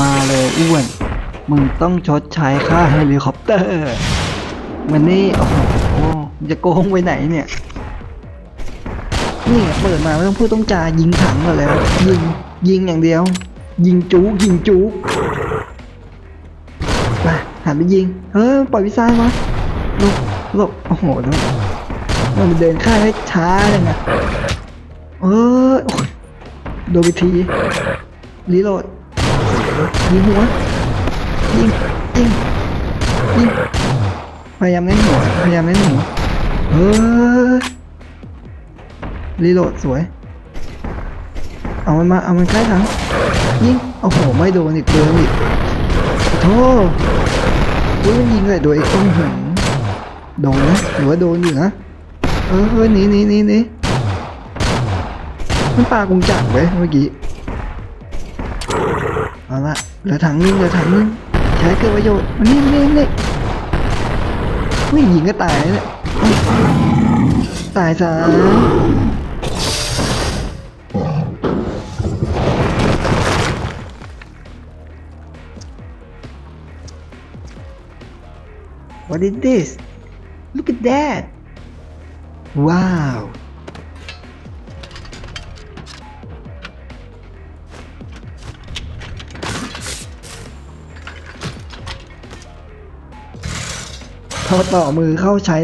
มาเลยอ้วน มึงต้องชดใช้ค่าเฮลิคอปเตอร์มันนี่โอ้โหจะโกงไปไหนเนี่ย นี่เปิดมาไม่ต้องพูดต้องจายิงถังก่อนแล้ว ยิงยิงอย่างเดียว ยิงจุกยิงจุกไปหันไปยิงเฮ้ยปล่อยวิซายมาหลบหลบโอ้โหดูมันเดินข้างให้ช้าเลยนะเออโอ้ยโดนไปทีรีโหลด ยิงหัวยิงยิงยิงพยายามเล่นหัวพยายามเล่นหัวเฮ้ยรีโหลดสวย เอามันมาเอามันใกล้ถังยิงโอ้โหไม่โดนอีกเกินอีกขอโทษอุ้ยมันยิงเลยโดยไอ้ต้นหินโดนนะหรือว่าโดนอยู่นะเออเฮ้ยหนีหนีหนีหนีมันปากุงจักรไว้เมื่อกี้ เอาละเหลือถังนึงเหลือถังนึงใช้เกิดประโยชน์มานี่มานี่มานี่ไม่ยิงก็ตายแล้วเนี่ยจ้าตายซะ What is this? Look at that! Wow! พอต่อมือเข้าใช้